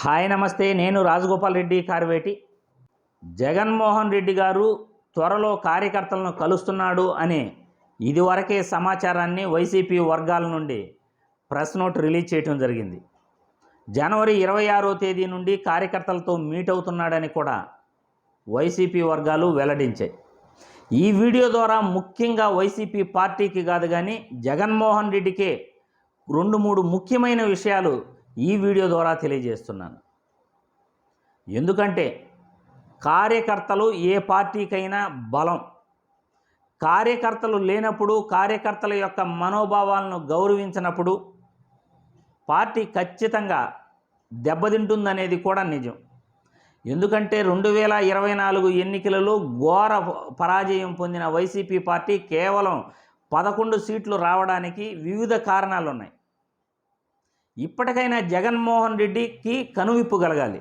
Hi నమస్తే. నేను రాజగోపాల్ రెడ్డి కార్వేటి. జగన్మోహన్ రెడ్డి గారు త్వరలో కార్యకర్తలను కలుస్తున్నాడు అనే ఇదివరకే సమాచారాన్ని వైసీపీ వర్గాల నుండి ప్రెస్ నోట్ రిలీజ్ చేయడం జరిగింది. జనవరి ఇరవై ఆరో తేదీ నుండి కార్యకర్తలతో మీట్ అవుతున్నాడని కూడా వైసీపీ వర్గాలు వెల్లడించాయి. ఈ వీడియో ద్వారా ముఖ్యంగా వైసీపీ పార్టీకి కాదు కానీ జగన్మోహన్ రెడ్డికే రెండు మూడు ముఖ్యమైన విషయాలు ఈ వీడియో ద్వారా తెలియజేస్తున్నాను. ఎందుకంటే కార్యకర్తలు ఏ పార్టీకైనా బలం. కార్యకర్తలు లేనప్పుడు కార్యకర్తల యొక్క మనోభావాలను గౌరవించినప్పుడు పార్టీ ఖచ్చితంగా దెబ్బతింటుందనేది కూడా నిజం. ఎందుకంటే రెండు వేల ఇరవై నాలుగు ఎన్నికలలో ఘోర పరాజయం పొందిన వైసీపీ పార్టీ కేవలం పదకొండు సీట్లు రావడానికి వివిధ కారణాలు ఉన్నాయి ఇప్పటికైనా జగన్మోహన్ రెడ్డికి కనువిప్పు కలగాలి.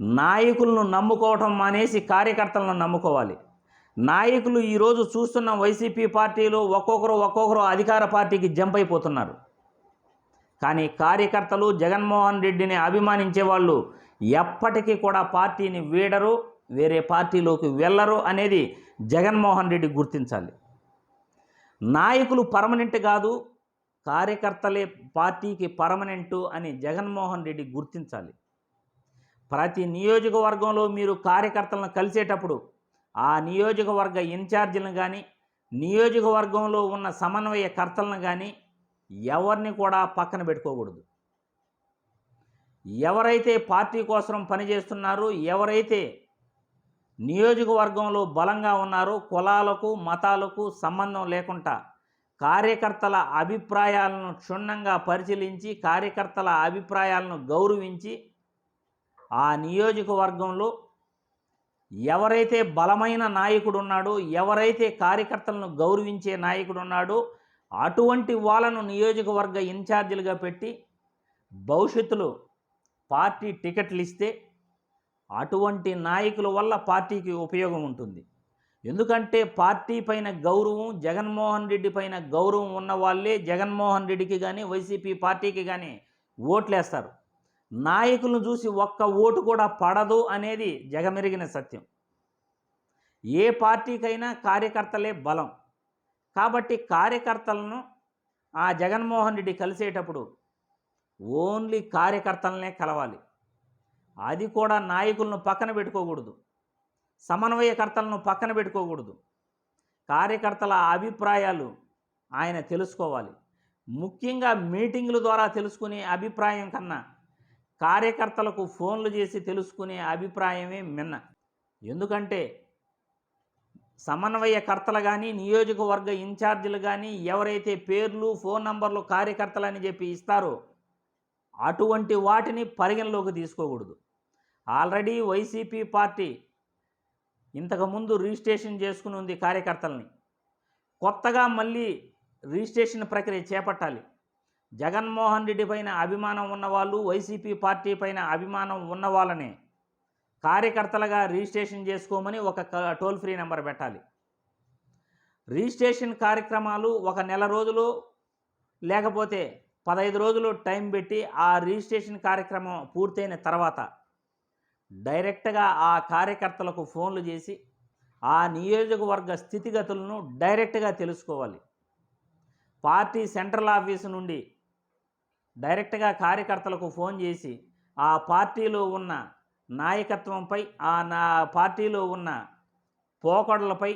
నాయకులను నమ్ముకోవటం మానేసి కార్యకర్తలను నమ్ముకోవాలి. నాయకులు ఈరోజు చూస్తున్న వైసీపీ పార్టీలో ఒక్కొక్కరు ఒక్కొక్కరు అధికార పార్టీకి జంప్ అయిపోతున్నారు. కానీ కార్యకర్తలు జగన్మోహన్ రెడ్డిని అభిమానించే వాళ్ళు ఎప్పటికీ కూడా పార్టీని వీడరు వేరే పార్టీలోకి వెళ్ళరు అనేది జగన్మోహన్ రెడ్డి గుర్తించాలి. నాయకులు పర్మనెంట్ కాదు కార్యకర్తలే పార్టీకి పర్మనెంటు అని జగన్మోహన్ రెడ్డి గుర్తించాలి. ప్రతి నియోజకవర్గంలో మీరు కార్యకర్తలను కలిసేటప్పుడు ఆ నియోజకవర్గ ఇన్ఛార్జీలను కానీ నియోజకవర్గంలో ఉన్న సమన్వయకర్తలను కానీ ఎవరిని కూడా పక్కన పెట్టుకోకూడదు. ఎవరైతే పార్టీ కోసం పనిచేస్తున్నారో ఎవరైతే నియోజకవర్గంలో బలంగా ఉన్నారో కులాలకు మతాలకు సంబంధం లేకుండా కార్యకర్తల అభిప్రాయాలను క్షుణ్ణంగా పరిశీలించి కార్యకర్తల అభిప్రాయాలను గౌరవించి ఆ నియోజకవర్గంలో ఎవరైతే బలమైన నాయకుడు ఉన్నాడో ఎవరైతే కార్యకర్తలను గౌరవించే నాయకుడు ఉన్నాడో అటువంటి వాళ్ళను నియోజకవర్గ ఇన్ఛార్జీలుగా పెట్టి భవిష్యత్తులో పార్టీ టికెట్లు ఇస్తే అటువంటి నాయకుల వల్ల పార్టీకి ఉపయోగం ఉంటుంది. ఎందుకంటే పార్టీ పైన గౌరవం జగన్మోహన్ రెడ్డి పైన గౌరవం ఉన్న వాళ్ళే జగన్మోహన్ రెడ్డికి కానీ వైసీపీ పార్టీకి కానీ ఓట్లేస్తారు. నాయకులను చూసి ఒక్క ఓటు కూడా పడదు అనేది జగమెరిగిన సత్యం. ఏ పార్టీకైనా కార్యకర్తలే బలం. కాబట్టి కార్యకర్తలను ఆ జగన్మోహన్ రెడ్డి కలిసేటప్పుడు ఓన్లీ కార్యకర్తలనే కలవాలి. అది కూడా నాయకులను పక్కన పెట్టుకోకూడదు. సమన్వయకర్తలను పక్కన పెట్టుకోకూడదు. కార్యకర్తల అభిప్రాయాలు ఆయన తెలుసుకోవాలి. ముఖ్యంగా మీటింగ్ల ద్వారా తెలుసుకునే అభిప్రాయం కన్నా కార్యకర్తలకు ఫోన్లు చేసి తెలుసుకునే అభిప్రాయమే మిన్న. ఎందుకంటే సమన్వయకర్తలు కానీ నియోజకవర్గ ఇన్ఛార్జీలు కానీ ఎవరైతే పేర్లు ఫోన్ నంబర్లు కార్యకర్తలు అని చెప్పి ఇస్తారో అటువంటి వాటిని పరిగణలోకి తీసుకోకూడదు. ఆల్రెడీ వైసీపీ పార్టీ ఇంతకుముందు రిజిస్ట్రేషన్ చేసుకుని ఉంది కార్యకర్తల్ని. కొత్తగా మళ్ళీ రిజిస్ట్రేషన్ ప్రక్రియ చేపట్టాలి. జగన్మోహన్ రెడ్డి పైన అభిమానం ఉన్నవాళ్ళు వైసీపీ పార్టీ పైన అభిమానం ఉన్న వాళ్ళనే కార్యకర్తలుగా రిజిస్ట్రేషన్ చేసుకోమని ఒక టోల్ ఫ్రీ నెంబర్ పెట్టాలి. రిజిస్ట్రేషన్ కార్యక్రమాలు ఒక నెల రోజులు లేకపోతే పదహైదు రోజులు టైం పెట్టి ఆ రిజిస్ట్రేషన్ కార్యక్రమం పూర్తయిన తర్వాత డైరెక్ట్గా ఆ కార్యకర్తలకు ఫోన్లు చేసి ఆ నియోజకవర్గ స్థితిగతులను డైరెక్ట్గా తెలుసుకోవాలి. పార్టీ సెంట్రల్ ఆఫీసు నుండి డైరెక్ట్గా కార్యకర్తలకు ఫోన్ చేసి ఆ పార్టీలో ఉన్న నాయకత్వంపై ఆ నా పార్టీలో ఉన్న పోకడలపై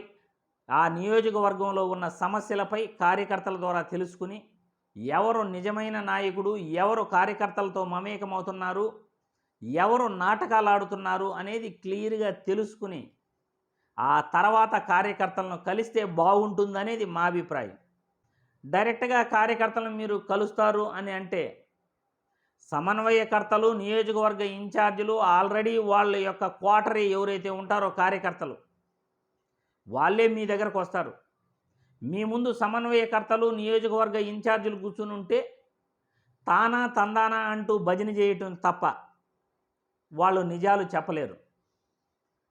ఆ నియోజకవర్గంలో ఉన్న సమస్యలపై కార్యకర్తల ద్వారా తెలుసుకుని ఎవరు నిజమైన నాయకుడు ఎవరు కార్యకర్తలతో మమేకమవుతున్నారు ఎవరు నాటకాలు ఆడుతున్నారు అనేది క్లియర్గా తెలుసుకుని ఆ తర్వాత కార్యకర్తలను కలిస్తే బాగుంటుందనేది మా అభిప్రాయం. డైరెక్ట్గా కార్యకర్తలను మీరు కలుస్తారు అని అంటే సమన్వయకర్తలు నియోజకవర్గ ఇన్ఛార్జీలు ఆల్రెడీ వాళ్ళ యొక్క క్వార్టరీ ఎవరైతే ఉంటారో కార్యకర్తలు వాళ్ళే మీ దగ్గరకు వస్తారు. మీ ముందు సమన్వయకర్తలు నియోజకవర్గ ఇన్ఛార్జీలు కూర్చుని ఉంటే తానా తందానా అంటూ భజన చేయటం తప్ప వాళ్ళు నిజాలు చెప్పలేరు.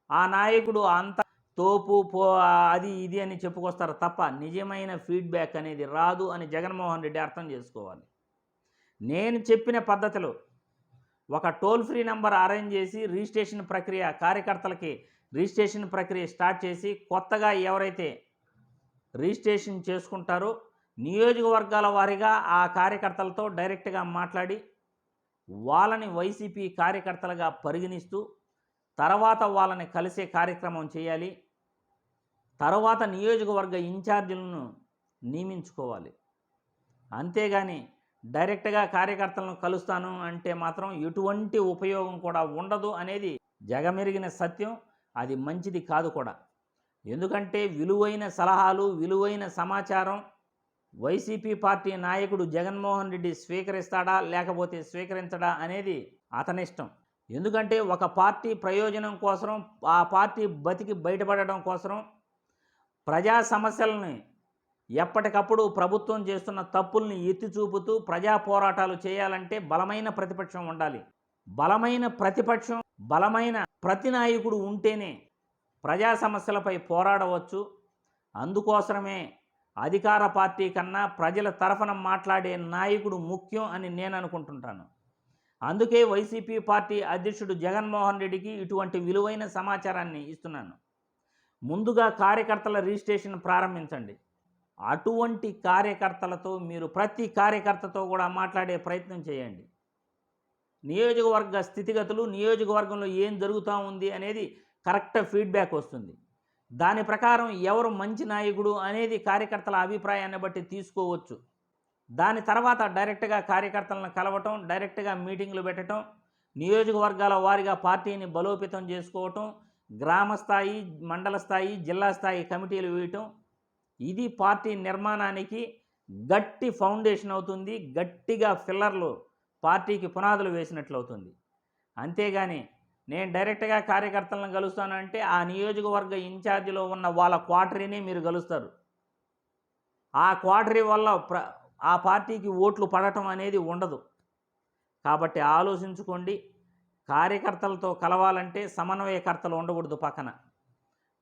ఆ నాయకుడు అంత తోపు పో అది ఇది అని చెప్పుకొస్తారు తప్ప నిజమైన ఫీడ్బ్యాక్ అనేది రాదు అని జగన్మోహన్ రెడ్డి అర్థం చేసుకోవాలి. నేను చెప్పిన పద్ధతిలో ఒక టోల్ ఫ్రీ నెంబర్ అరేంజ్ చేసి రిజిస్ట్రేషన్ ప్రక్రియ కార్యకర్తలకి రిజిస్ట్రేషన్ ప్రక్రియ స్టార్ట్ చేసి కొత్తగా ఎవరైతే రిజిస్ట్రేషన్ చేసుకుంటారో నియోజకవర్గాల వారీగా ఆ కార్యకర్తలతో డైరెక్ట్గా మాట్లాడి వాళ్ళని వైసీపీ కార్యకర్తలుగా పరిగణిస్తూ తర్వాత వాళ్ళని కలిసే కార్యక్రమం చేయాలి. తర్వాత నియోజకవర్గ ఇన్ఛార్జీలను నియమించుకోవాలి. అంతేగాని డైరెక్ట్గా కార్యకర్తలను కలుస్తాను అంటే మాత్రం ఎటువంటి ఉపయోగం కూడా ఉండదు అనేది జగమెరిగిన సత్యం. అది మంచిది కాదు కూడా. ఎందుకంటే విలువైన సలహాలు విలువైన సమాచారం వైసీపీ పార్టీ నాయకుడు జగన్మోహన్ రెడ్డి స్వీకరిస్తాడా లేకపోతే స్వీకరించడా అనేది అతనిష్టం ఎందుకంటే ఒక పార్టీ ప్రయోజనం కోసం ఆ పార్టీ బతికి బయటపడడం కోసం ప్రజా సమస్యలని ఎప్పటికప్పుడు ప్రభుత్వం చేస్తున్న తప్పుల్ని ఎత్తి చూపుతూ ప్రజా పోరాటాలు చేయాలంటే బలమైన ప్రతిపక్షం ఉండాలి. బలమైన ప్రతిపక్షం బలమైన ప్రతి నాయకుడు ఉంటేనే ప్రజా సమస్యలపై పోరాడవచ్చు. అందుకోసమే అధికార పార్టీ కన్నా ప్రజల తరఫున మాట్లాడే నాయకుడు ముఖ్యం అని నేను అనుకుంటుంటాను. అందుకే వైసీపీ పార్టీ అధ్యక్షుడు జగన్మోహన్ రెడ్డికి ఇటువంటి విలువైన సమాచారాన్ని ఇస్తున్నాను. ముందుగా కార్యకర్తల రిజిస్ట్రేషన్ ప్రారంభించండి. అటువంటి కార్యకర్తలతో మీరు ప్రతి కార్యకర్తతో కూడా మాట్లాడే ప్రయత్నం చేయండి. నియోజకవర్గ స్థితిగతులు నియోజకవర్గంలో ఏం జరుగుతూ ఉంది అనేది కరెక్ట్ ఫీడ్బ్యాక్ వస్తుంది. దాని ప్రకారం ఎవరు మంచి నాయకుడు అనేది కార్యకర్తల అభిప్రాయాన్ని బట్టి తీసుకోవచ్చు. దాని తర్వాత డైరెక్ట్గా కార్యకర్తలను కలవటం డైరెక్ట్గా మీటింగ్లు పెట్టడం నియోజకవర్గాల వారిగా పార్టీని బలోపేతం చేసుకోవటం గ్రామ స్థాయి మండల స్థాయి జిల్లా స్థాయి కమిటీలు వేయటం ఇది పార్టీ నిర్మాణానికి గట్టి ఫౌండేషన్ అవుతుంది. గట్టిగా ఫిల్లర్లు పార్టీకి పునాదులు వేసినట్లు అవుతుంది. అంతేగాని నేను డైరెక్ట్గా కార్యకర్తలను కలుస్తానంటే ఆ నియోజకవర్గ ఇన్ఛార్జిలో ఉన్న వాళ్ళ క్వార్టరీని మీరు కలుస్తారు ఆ క్వార్టరీ వల్ల ప్ర ఆ పార్టీకి ఓట్లు పడటం అనేది ఉండదు. కాబట్టి ఆలోచించుకోండి. కార్యకర్తలతో కలవాలంటే సమన్వయకర్తలు ఉండకూడదు పక్కన.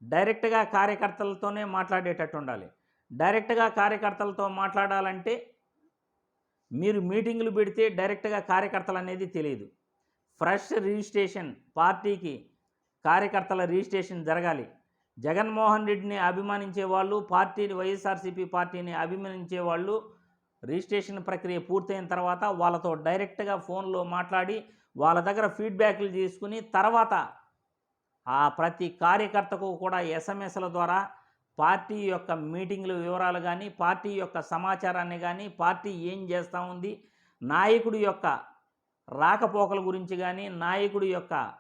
డైరెక్ట్గా కార్యకర్తలతోనే మాట్లాడేటట్టు ఉండాలి. డైరెక్ట్గా కార్యకర్తలతో మాట్లాడాలంటే మీరు మీటింగులు పెడితే డైరెక్ట్గా కార్యకర్తలు అనేది తెలియదు. ఫ్రెష్ రిజిస్ట్రేషన్ పార్టీకి కార్యకర్తల రిజిస్ట్రేషన్ జరగాలి. జగన్మోహన్ రెడ్డిని అభిమానించే వాళ్ళు పార్టీని వైఎస్ఆర్సీపీ పార్టీని అభిమానించే వాళ్ళు రిజిస్ట్రేషన్ ప్రక్రియ పూర్తయిన తర్వాత వాళ్ళతో డైరెక్ట్గా ఫోన్లో మాట్లాడి వాళ్ళ దగ్గర ఫీడ్బ్యాక్లు తీసుకుని తర్వాత ఆ ప్రతి కార్యకర్తకు కూడా ఎస్ఎంఎస్ల ద్వారా పార్టీ యొక్క మీటింగ్ల వివరాలు కానీ పార్టీ యొక్క సమాచారాన్ని కానీ పార్టీ ఏం చేస్తూ ఉంది నాయకుడి యొక్క రాకపోకల గురించి కానీ నాయకుడి యొక్క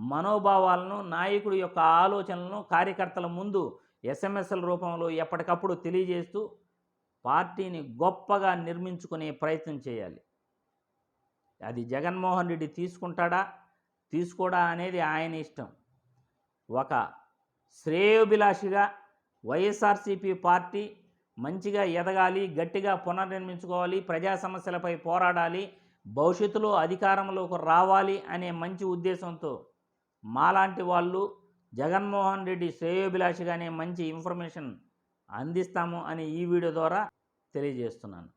మనోభావాలను నాయకుడి యొక్క ఆలోచనలను కార్యకర్తల ముందు ఎస్ఎంఎస్ల రూపంలో ఎప్పటికప్పుడు తెలియజేస్తూ పార్టీని గొప్పగా నిర్మించుకునే ప్రయత్నం చేయాలి. అది జగన్మోహన్ రెడ్డి తీసుకుంటాడా తీసుకోడా అనేది ఆయన ఇష్టం. ఒక శ్రేయోభిలాషిగా వైఎస్ఆర్సీపీ పార్టీ మంచిగా ఎదగాలి గట్టిగా పునర్నిర్మించుకోవాలి ప్రజా సమస్యలపై పోరాడాలి భవిష్యత్తులో అధికారంలోకి రావాలి అనే మంచి ఉద్దేశంతో మాలాంటి వాళ్ళు జగన్మోహన్ రెడ్డి శ్రేయోభిలాషిగానే మంచి ఇన్ఫర్మేషన్ అందిస్తాము అని ఈ వీడియో ద్వారా తెలియజేస్తున్నాను.